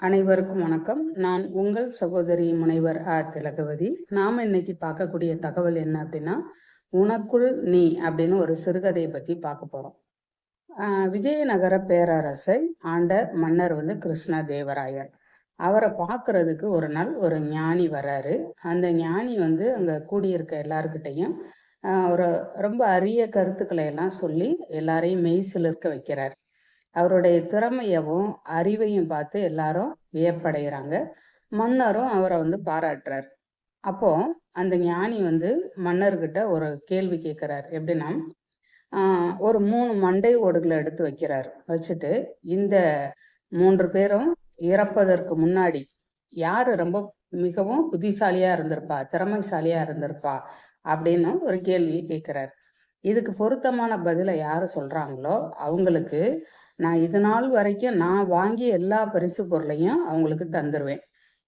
அனைவருக்கும் வணக்கம். நான் உங்கள் சகோதரி முனைவர் ஆ. திலகவதி. நாம் இன்னைக்கு பார்க்கக்கூடிய தகவல் என்ன அப்படின்னா உனக்குள் நீ அப்படின்னு ஒரு சிறுகதையை பற்றி பார்க்க போகிறோம் விஜயநகர பேரரசை ஆண்ட மன்னர் வந்து கிருஷ்ண தேவராயர் அவரை பார்க்கறதுக்கு ஒரு நாள் ஒரு ஞானி வராரு. அந்த ஞானி வந்து அங்கே கூடியிருக்க எல்லாருக்கிட்டையும் ஒரு ரொம்ப அரிய கருத்துக்களை எல்லாம் சொல்லி எல்லாரையும் மெய் சிலிர்க்க வைக்கிறார். அவருடைய திறமையவும் அறிவையும் பார்த்து எல்லாரும் வியப்படைகிறாங்க. மன்னரும் அவரை வந்து பாராட்டுறார். அப்போ அந்த ஞானி வந்து மன்னர்கிட்ட ஒரு கேள்வி கேட்கிறார். எப்படின்னா ஒரு மூணு மண்டை ஓடுகளை எடுத்து வைக்கிறார். வச்சுட்டு இந்த மூன்று பேரும் இறப்பதற்கு முன்னாடி யாரு ரொம்ப மிகவும் புத்திசாலியா இருந்திருப்பா திறமைசாலியா இருந்திருப்பா அப்படின்னு ஒரு கேள்வியை கேட்கிறார். இதுக்கு பொருத்தமான பதிலை யாரு சொல்றாங்களோ அவங்களுக்கு நான் இது நாள் வரைக்கும் நான் வாங்கி எல்லா பரிசு பொருளையும் அவங்களுக்கு தந்துடுவேன்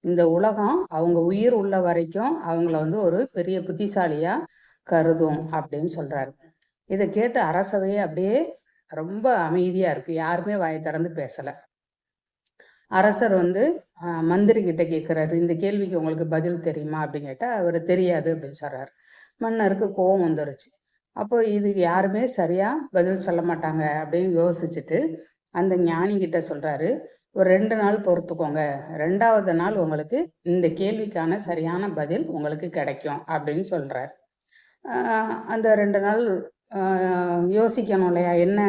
இந்த உலகம் அவங்க உயிர் உள்ள வரைக்கும் அவங்கள வந்து ஒரு பெரிய புத்திசாலியா கருதும் அப்படின்னு சொல்றாரு. இதை கேட்டு அரசவையே அப்படியே ரொம்ப அமைதியா இருக்கு. யாருமே வாயை திறந்து பேசல. அரசர் வந்து மந்திரி கிட்ட கேட்கிறாரு இந்த கேள்விக்கு உங்களுக்கு பதில் தெரியுமா? அப்படின்னு கேட்டா அவர் தெரியாது அப்படின்னு சொல்றாரு. மன்னருக்கு கோபம் வந்துருச்சு. அப்போ இதுக்கு யாருமே சரியா பதில் சொல்ல மாட்டாங்க அப்படின்னு யோசிச்சுட்டு அந்த ஞானி கிட்ட சொல்றாரு ஒரு ரெண்டு நாள் பொறுத்துக்கோங்க. ரெண்டாவது நாள் உங்களுக்கு இந்த கேள்விக்கான சரியான பதில் உங்களுக்கு கிடைக்கும் அப்படின்னு சொல்றாரு. அந்த ரெண்டு நாள் யோசிக்கணும் இல்லையா என்ன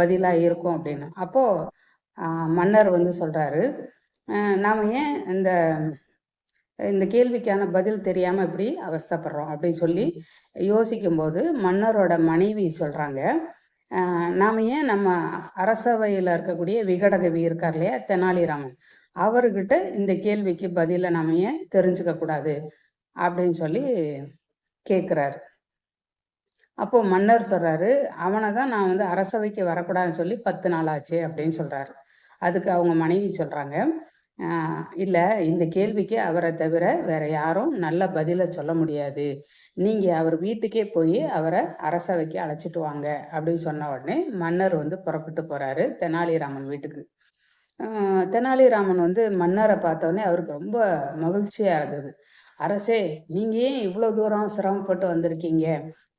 பதிலாக இருக்கும் அப்படின்னு. அப்போ மன்னர் வந்து சொல்றாரு நாம் ஏன் இந்த இந்த கேள்விக்கான பதில் தெரியாமல் இப்படி அவஸ்தப்படுறோம் அப்படின்னு சொல்லி யோசிக்கும்போது மன்னரோட மனைவி சொல்கிறாங்க நாம் ஏன் நம்ம அரசவையில் இருக்கக்கூடிய விகடகவி இருக்கார் இல்லையா தெனாலிராமன் அவர்கிட்ட இந்த கேள்விக்கு பதிலை நாம் ஏன் தெரிஞ்சுக்க கூடாது அப்படின்னு சொல்லி கேட்குறாரு அப்போ மன்னர் சொல்றாரு அவனை தான் நான் வந்து அரசவைக்கு வரக்கூடாதுன்னு சொல்லி பத்து நாள் ஆச்சு அப்படின்னு சொல்றாரு. அதுக்கு அவங்க மனைவி சொல்றாங்க. இல்லை இந்த கேள்விக்கு அவரை தவிர வேற யாரும் நல்ல பதிலை சொல்ல முடியாது. நீங்கள் அவர் வீட்டுக்கே போய் அவரை அரசவைக்கு அழைச்சிட்டு வாங்க அப்படின்னு சொன்ன உடனே மன்னர் வந்து புறப்பட்டு போறாரு தெனாலிராமன் வீட்டுக்கு. தெனாலிராமன் வந்து மன்னரை பார்த்தோடனே அவருக்கு ரொம்ப மகிழ்ச்சியாக இருந்தது. அரசே நீங்க ஏன் இவ்வளோ தூரம் சிரமப்பட்டு வந்திருக்கீங்க?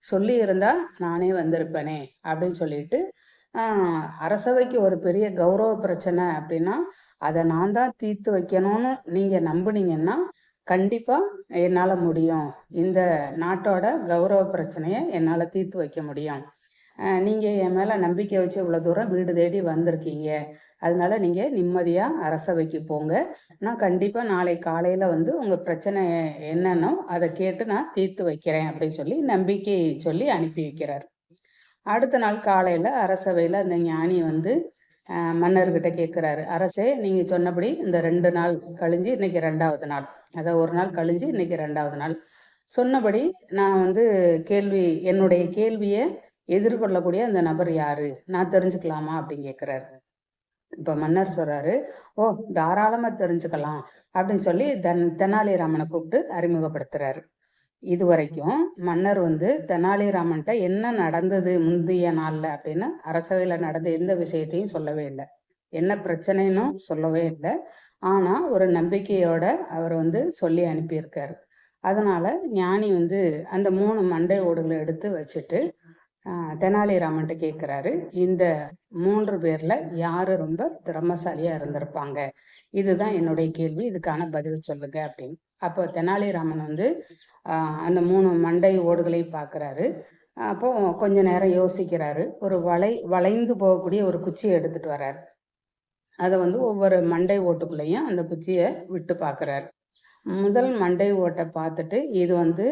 சொல்லி இருந்தா நானே வந்திருப்பேனே அப்படின்னு சொல்லிட்டு அரசவைக்கு ஒரு பெரிய கௌரவ பிரச்சனை அப்படின்னா அதை நான் தான் தீர்த்து வைக்கணும்னு நீங்கள் நம்புனீங்கன்னா கண்டிப்பாக என்னால் முடியும். இந்த நாட்டோட கௌரவ பிரச்சனையை என்னால் தீர்த்து வைக்க முடியும். நீங்கள் என் மேலே நம்பிக்கை வச்சு இவ்வளோ தூரம் வீடு தேடி வந்திருக்கீங்க. அதனால நீங்கள் நிம்மதியாக அரசவைக்கு போங்க. நான் கண்டிப்பாக நாளை காலையில் வந்து உங்கள் பிரச்சனை என்னன்னோ அதை கேட்டு நான் தீர்த்து வைக்கிறேன் அப்படின்னு சொல்லி நம்பிக்கை சொல்லி அனுப்பி வைக்கிறார். அடுத்த நாள் காலையில் அரசவையில் அந்த ஞானி வந்து மன்னர்கிட்ட கேட்குறாரு அரசே நீங்கள் சொன்னபடி இந்த ரெண்டு நாள் கழிஞ்சு இன்னைக்கு ரெண்டாவது நாள். அதாவது ஒரு நாள் கழிஞ்சு இன்னைக்கு ரெண்டாவது நாள். சொன்னபடி நான் வந்து கேள்வி என்னுடைய கேள்வியை எதிர்கொள்ளக்கூடிய அந்த நபர் யாரு? நான் தெரிஞ்சுக்கலாமா அப்படின்னு கேட்குறாரு இப்போ மன்னர் சொல்றாரு ஓ தாராளமா தெரிஞ்சுக்கலாம். அப்படின்னு சொல்லி தன் தெனாலிராமனை கூப்பிட்டு அறிமுகப்படுத்துறாரு. இது வரைக்கும் மன்னர் வந்து தெனாலிராமன்ட்ட என்ன நடந்தது முந்தைய நாளில் அப்படின்னு அரசவையில் நடந்த எந்த விஷயத்தையும் சொல்லவே இல்லை. என்ன பிரச்சனைன்னு சொல்லவே இல்லை. ஆனால் ஒரு நம்பிக்கையோட அவர் வந்து சொல்லி அனுப்பியிருக்காரு. அதனால ஞானி வந்து அந்த மூணு மண்டை ஓடுகளை எடுத்து வச்சுட்டு தெனாலிராமன்ட்ட கேட்குறாரு இந்த மூன்று பேர்ல யாரு ரொம்ப திறமசாலியா இருந்திருப்பாங்க? இதுதான் என்னுடைய கேள்வி. இதுக்கான பதில் சொல்லுங்க அப்படின்னு. அப்போ தெனாலிராமன் வந்து அந்த மூணு மண்டை ஓடுகளையும் பார்க்குறாரு அப்போ கொஞ்ச நேரம் யோசிக்கிறாரு. ஒரு வளை வளைந்து போகக்கூடிய ஒரு குச்சியை எடுத்துட்டு வர்றாரு. அதை வந்து ஒவ்வொரு மண்டை ஓட்டுக்குள்ளேயும் அந்த குச்சியை விட்டு பார்க்குறாரு முதல் மண்டை ஓட்டை பார்த்துட்டு இது வந்து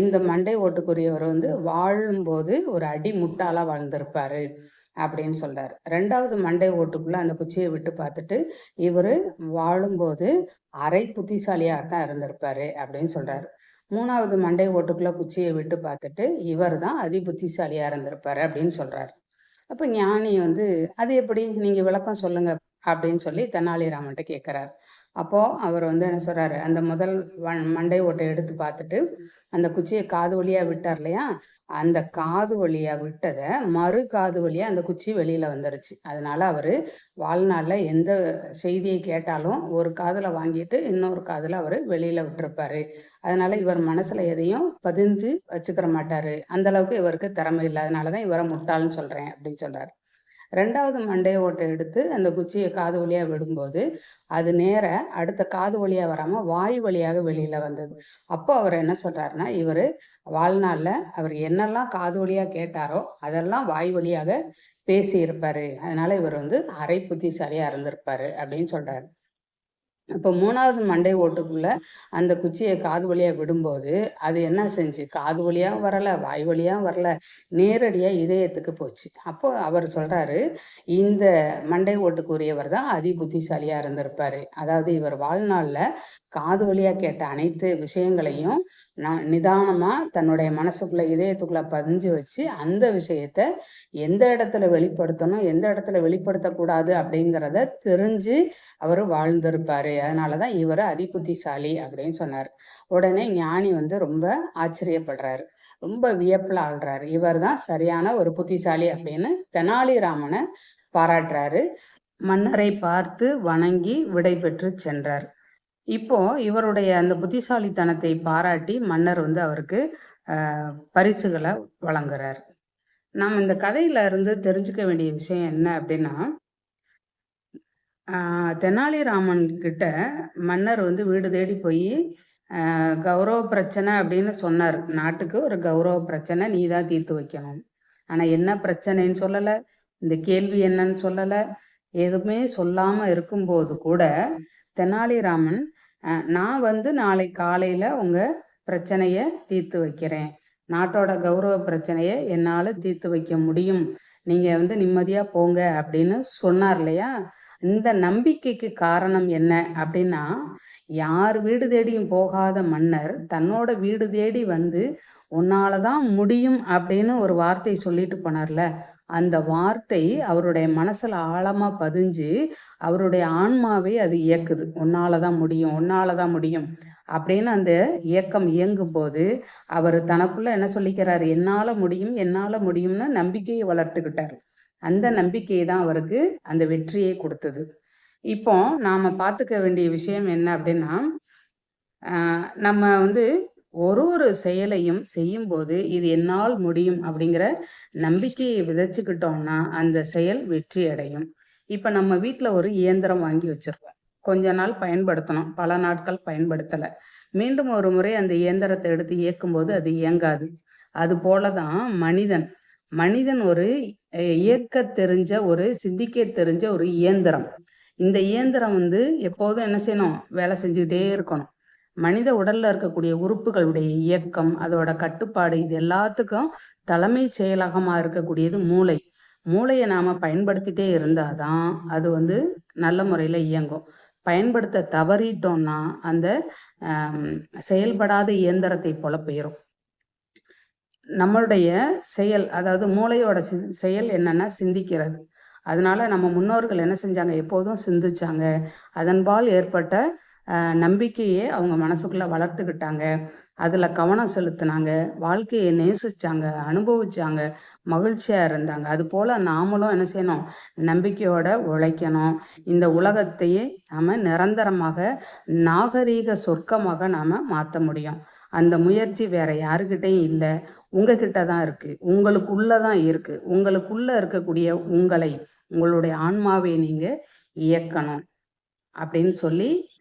இந்த மண்டை ஓட்டுக்குரியவர் வந்து வாழும்போது ஒரு அடி முட்டாளாக வாழ்ந்திருப்பாரு. அப்படின்னு சொல்றாரு. ரெண்டாவது மண்டை ஓட்டுக்குள்ள அந்த குச்சியை விட்டு பார்த்துட்டு இவர் வாழும்போது அரை புத்திசாலியாக தான் இருந்திருப்பாரு அப்படின்னு சொல்றாரு. மூணாவது மண்டை ஓட்டுக்குள்ள குச்சியை விட்டு பார்த்துட்டு இவர் தான் அதி புத்திசாலியா இருந்திருப்பாரு அப்படின்னு சொல்றாரு. அப்ப ஞானி வந்து அது எப்படி? நீங்க விளக்கம் சொல்லுங்க அப்படின்னு சொல்லி தெனாலிராமன்ட்ட கேட்கிறாரு அப்போது அவர் வந்து என்ன சொல்கிறாரு அந்த முதல் மண்டை ஓட்டை எடுத்து பார்த்துட்டு அந்த குச்சியை காது வழியாக விட்டார் இல்லையா அந்த காது வழியாக விட்டதை மறு காது வழியாக அந்த குச்சி வெளியில் வந்துருச்சு. அதனால அவர் வாழ்நாளில் எந்த செய்தியை கேட்டாலும் ஒரு காதில் வாங்கிட்டு, இன்னொரு காதில் அவர் வெளியில் விட்டுருப்பாரு. அதனால இவர் மனசில் எதையும் பதிஞ்சு வச்சுக்கிற மாட்டார் அந்த அளவுக்கு இவருக்கு திறமை இல்லை அதனால தான் இவரை முட்டாள்னு சொல்கிறேன் அப்படின்னு சொல்கிறார் ரெண்டாவது மண்டைய ஓட்டை எடுத்து அந்த குச்சியை காது வழியாக விடும்போது, அது நேர அடுத்த காது வழியாக வராமல் வாய் வழியாக வெளியில் வந்தது. அப்போ அவர் என்ன சொல்கிறாருன்னா இவர் வாழ்நாளில் அவர் என்னெல்லாம் காது வழியாக கேட்டாரோ, அதெல்லாம் வாய் வழியாக பேசியிருப்பாரு. அதனால இவர் வந்து அரை புத்திசாலியாக இருந்திருப்பாரு அப்படின்னு சொல்கிறாரு அப்போ மூணாவது மண்டை ஓட்டுக்குள்ள அந்த குச்சியை காது வழியாக விடும்போது, அது என்ன செஞ்சு காது வழியாவும் வரல, வாய் வழியாக வரல. நேரடியாக இதயத்துக்கு போச்சு. அப்போ அவர் சொல்கிறாரு இந்த மண்டை ஓட்டுக்குரியவர் தான் அதி புத்திசாலியாக இருந்திருப்பார் அதாவது இவர் வாழ்நாளில் காது வழியா கேட்ட அனைத்து விஷயங்களையும் நான் நிதானமா தன்னுடைய மனசுக்குள்ள, இதயத்துக்குள்ள பதிஞ்சு வச்சு, அந்த விஷயத்த எந்த இடத்துல வெளிப்படுத்தணும், எந்த இடத்துல வெளிப்படுத்தக்கூடாது அப்படிங்கிறத தெரிஞ்சு அவர் வாழ்ந்திருப்பாரு. அதனால தான் இவரு அதி புத்திசாலி அப்படின்னு சொன்னார் உடனே ஞானி வந்து ரொம்ப ஆச்சரியப்படுறாரு. ரொம்ப வியப்பில் ஆள்றாரு இவர் தான் சரியான ஒரு புத்திசாலி அப்படின்னு தெனாலிராமனை பாராட்டுறாரு. மன்னரை பார்த்து வணங்கி விடை பெற்று சென்றார். இப்போ இவருடைய அந்த புத்திசாலித்தனத்தை பாராட்டி மன்னர் வந்து அவருக்கு பரிசுகளை வழங்குறார். நாம் இந்த கதையில இருந்து தெரிஞ்சுக்க வேண்டிய விஷயம் என்ன அப்படின்னா தெனாலிராமன் கிட்ட மன்னர் வந்து வீடு தேடி போய் கௌரவ பிரச்சனை அப்படின்னு சொன்னார் நாட்டுக்கு ஒரு கௌரவ பிரச்சனை நீ தான் தீர்த்து வைக்கணும். ஆனால் என்ன பிரச்சனைன்னு சொல்லலை இந்த கேள்வி என்னன்னு சொல்லலை எதுவுமே சொல்லாமல் இருக்கும்போது கூட, தெனாலிராமன் நான் வந்து நாளை காலையில் உங்கள் பிரச்சனையை தீர்த்து வைக்கிறேன். நாட்டோட கௌரவ பிரச்சனையை என்னால் தீர்த்து வைக்க முடியும். நீங்கள் வந்து நிம்மதியாக போங்க அப்படின்னு சொன்னார் இல்லையா? இந்த நம்பிக்கைக்கு காரணம் என்ன அப்படின்னா, யார் வீடு தேடியும் போகாத மன்னர், தன்னோட வீடு தேடி வந்து, "உன்னால தான் முடியும்" அப்படின்னு ஒரு வார்த்தை சொல்லிட்டு போனார்ல, அந்த வார்த்தை அவருடைய மனசுல ஆழமா பதிஞ்சு, அவருடைய ஆன்மாவை அது இயக்குது. "உன்னால தான் முடியும், உன்னால தான் முடியும்" அப்படின்னு அந்த இயக்கம் இயங்கும்போது, அவர் தனக்குள்ள என்ன சொல்லிக்கிறாரு, "என்னால முடியும், என்னால முடியும்னு" நம்பிக்கையை வளர்த்துக்கிட்டாரு. அந்த நம்பிக்கை தான் அவருக்கு அந்த வெற்றியை கொடுத்தது இப்போ நாம பார்த்துக்க வேண்டிய விஷயம் என்ன அப்படின்னா, நம்ம வந்து ஒரு ஒரு செயலையும் செய்யும்போது, "இது என்னால் முடியும்" அப்படிங்கிற நம்பிக்கையை விதைச்சுக்கிட்டோம்னா, அந்த செயல் வெற்றி அடையும். இப்போ நம்ம வீட்டில் ஒரு இயந்திரம் வாங்கி வச்சிருக்கோம். கொஞ்ச நாள் பயன்படுத்தணும் பல நாட்கள் பயன்படுத்தலை மீண்டும் ஒரு முறை அந்த இயந்திரத்தை எடுத்து இயக்கும்போது அது இயங்காது. அது போல தான் மனிதன். மனிதன் ஒரு இயக்க தெரிஞ்ச, ஒரு சிந்திக்க தெரிஞ்ச ஒரு இயந்திரம். இந்த இயந்திரம் வந்து எப்போதும் என்ன செய்யணும்? வேலை செஞ்சுக்கிட்டே இருக்கணும். மனித உடல்ல இருக்கக்கூடிய உறுப்புகளுடைய இயக்கம், அதோட கட்டுப்பாடு இது எல்லாத்துக்கும் தலைமை செயலகமா இருக்கக்கூடியது மூளை. மூளையை நாம பயன்படுத்திட்டே இருந்தாதான் அது வந்து நல்ல முறையில இயங்கும். பயன்படுத்த தவறிட்டோம்னா, அந்த செயல்படாத இயந்திரத்தைப் போல போயிடும் நம்மளுடைய செயல், அதாவது மூளையோட சி செயல் என்னன்னா சிந்திக்கிறது. அதனால நம்ம முன்னோர்கள் என்ன செஞ்சாங்க? எப்போதும் சிந்திச்சாங்க. அதன்பால் ஏற்பட்ட நம்பிக்கையே அவங்க மனசுக்குள்ள வளர்த்துக்கிட்டாங்க. அதுல கவனம் செலுத்தினாங்க வாழ்க்கையை நேசிச்சாங்க, அனுபவிச்சாங்க, மகிழ்ச்சியா இருந்தாங்க. அது போல் நாமளும் என்ன செய்யணும்? நம்பிக்கையோட உழைக்கணும். இந்த உலகத்தையே நாம நிரந்தரமாக, நாகரீக சொர்க்கமாக நாம மாற்ற முடியும். அந்த முயற்சி வேற யாருக்கிட்டையும் இல்லை உங்ககிட்ட தான் இருக்கு. உங்களுக்குள்ளே தான் இருக்கு. உங்களுக்குள்ள இருக்கக்கூடிய உங்களை, உங்களுடைய ஆன்மாவை நீங்க இயக்கணும். அப்படின்னு சொல்லி